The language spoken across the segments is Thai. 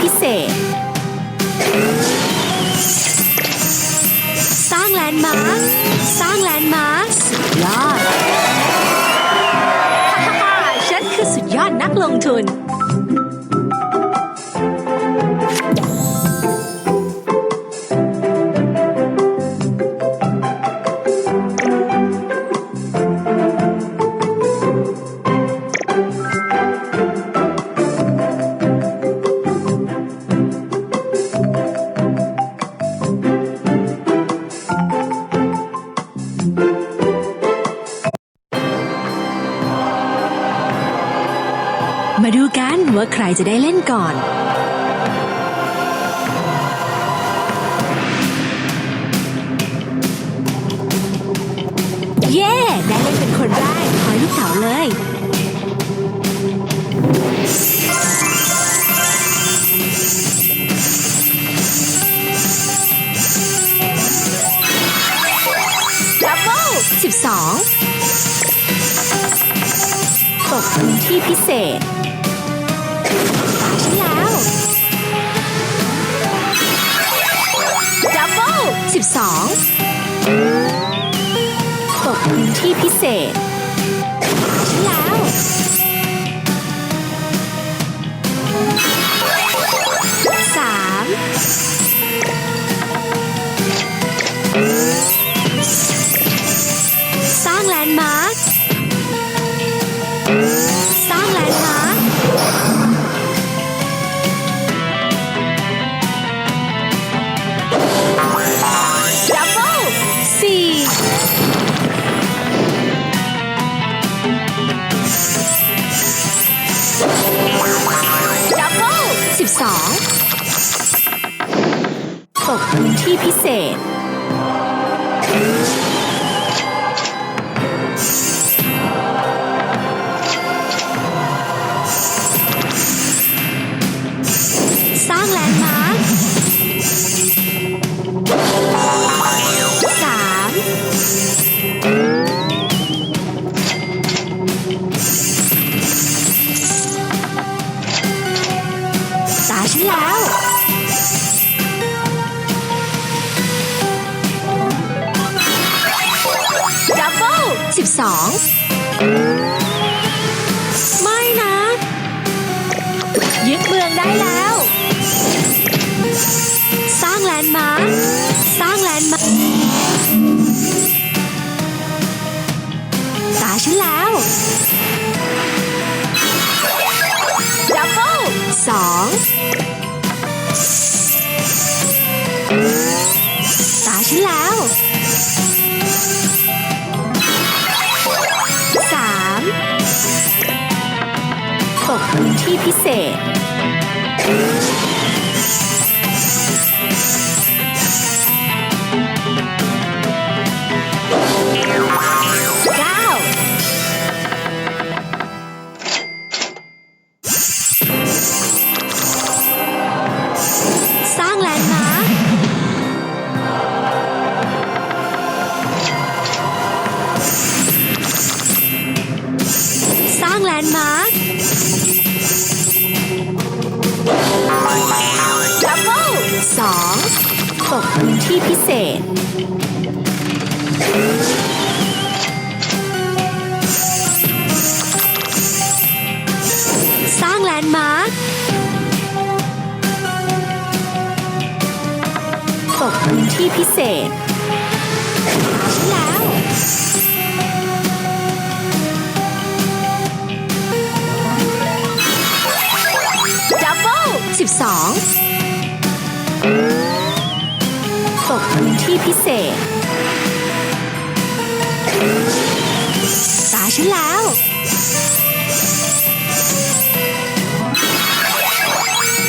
พิเศษ สร้างแลนด์มาร์คสร้างแลนด์มาร์คสุดยอด ฉันคือสุดยอดนักลงทุน มาดูกันว่าใครจะได้เล่นก่อน เย้ ได้เล่นเป็นคนแรกคอยลูกเต๋าเลย ดับเบิลสิบสองตกพื้นที่พิเศษ ตาฉันแล้ว ดับเบิลสิบสองตกพื้นที่พิเศษตาฉันแล้ว สาม 12ตกพื้นที่พิเศษ สองตาฉันแล้วสามตกพื้นที่พิเศษ ตกพื้นที่พิเศษ สร้างแลนด์มาร์คตกพื้นที่พิเศษ แล้ว ดับเบิลสิบสอง พิเศษ ตาฉันแล้ว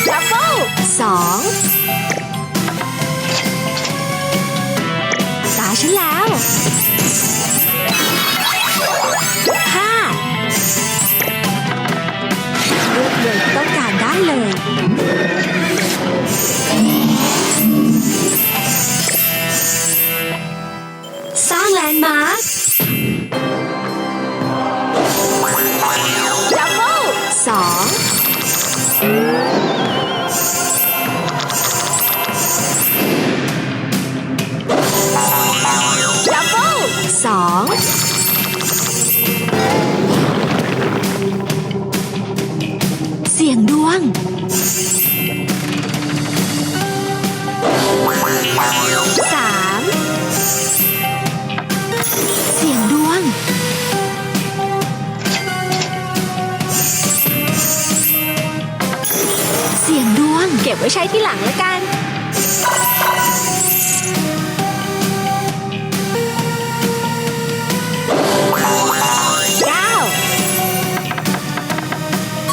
ดับเบิสอง บไว้ใช้ที่หลังละกันก้า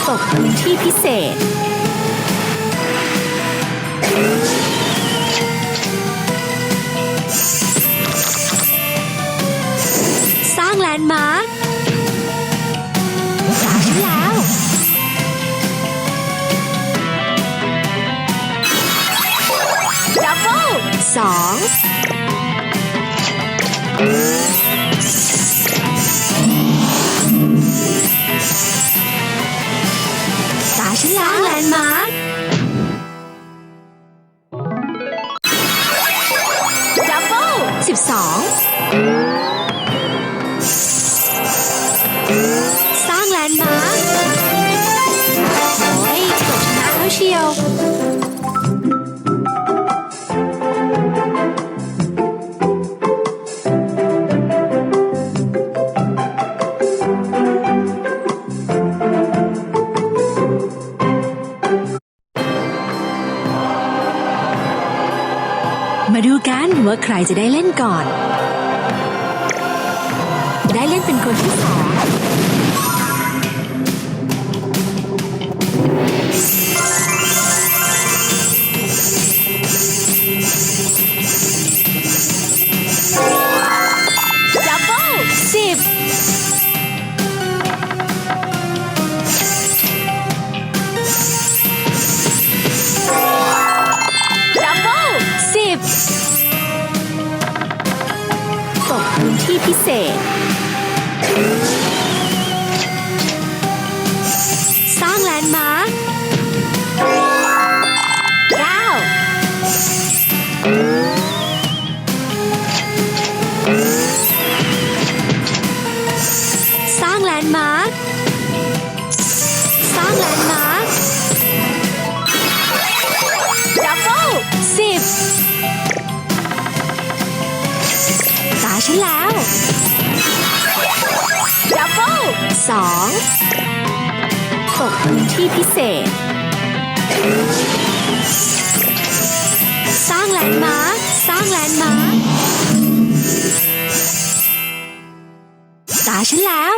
ตกพื้นที่พิเศษ สร้างแลนด์มาร์ค 12 ว่าใครจะได้เล่นก่อน ได้เล่นเป็นคนที่สอง Clase. พื้นที่พิเศษ สร้างแลนด์มาร์คสร้างแลนด์มาร์คตาฉันแล้ว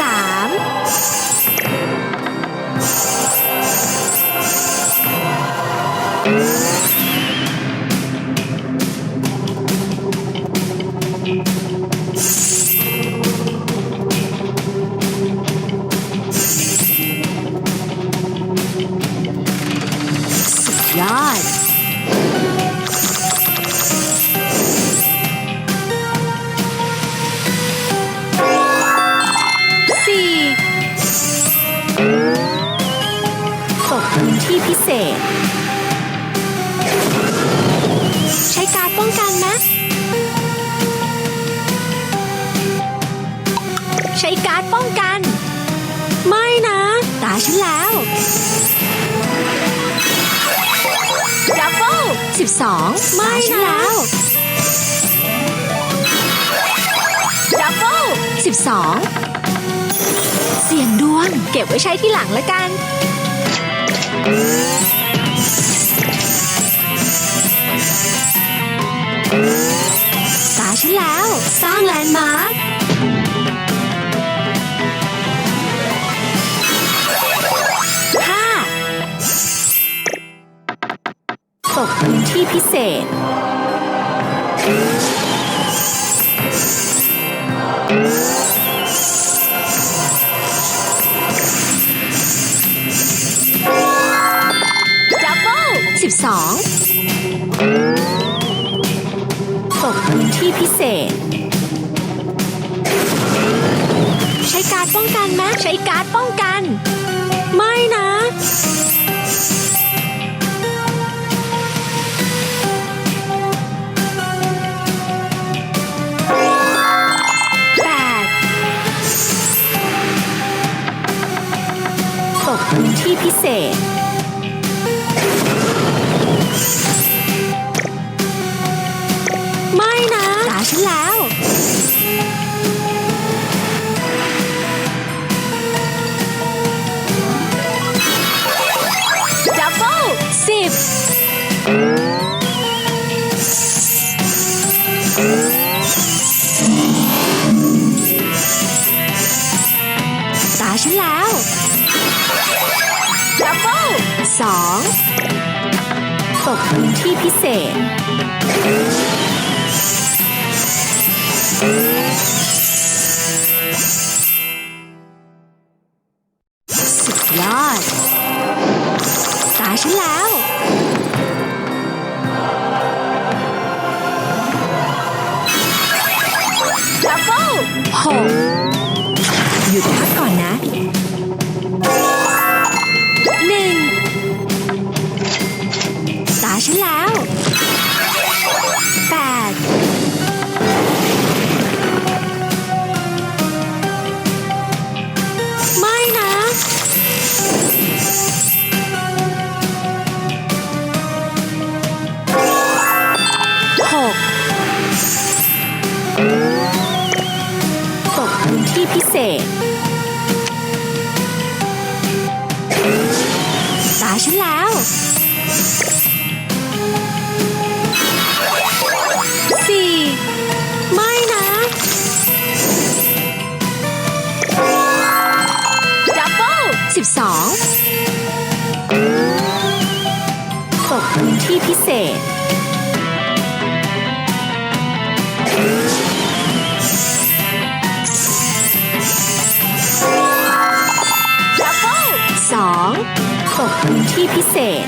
สามอ 2 เสียงดวงเก็บไว้ใช้ที่หลังล้วกัน ตาฉันแล้ว สร้างแลนด์มาร์คห้าตกพื้นที่พิเศษดั สองตกพื้นที่พิเศษ ใช้การป้องกันไหมใช้การป้องกัน ไม่นะ ตกพื้นที่พิเศษ 2 ตกพื้นที่พิเศษ สุดยอด ตาฉันแล้ว ดับเบิล6หยุด พื้นที่พิเศษสองตกพื้นที่พิเศษ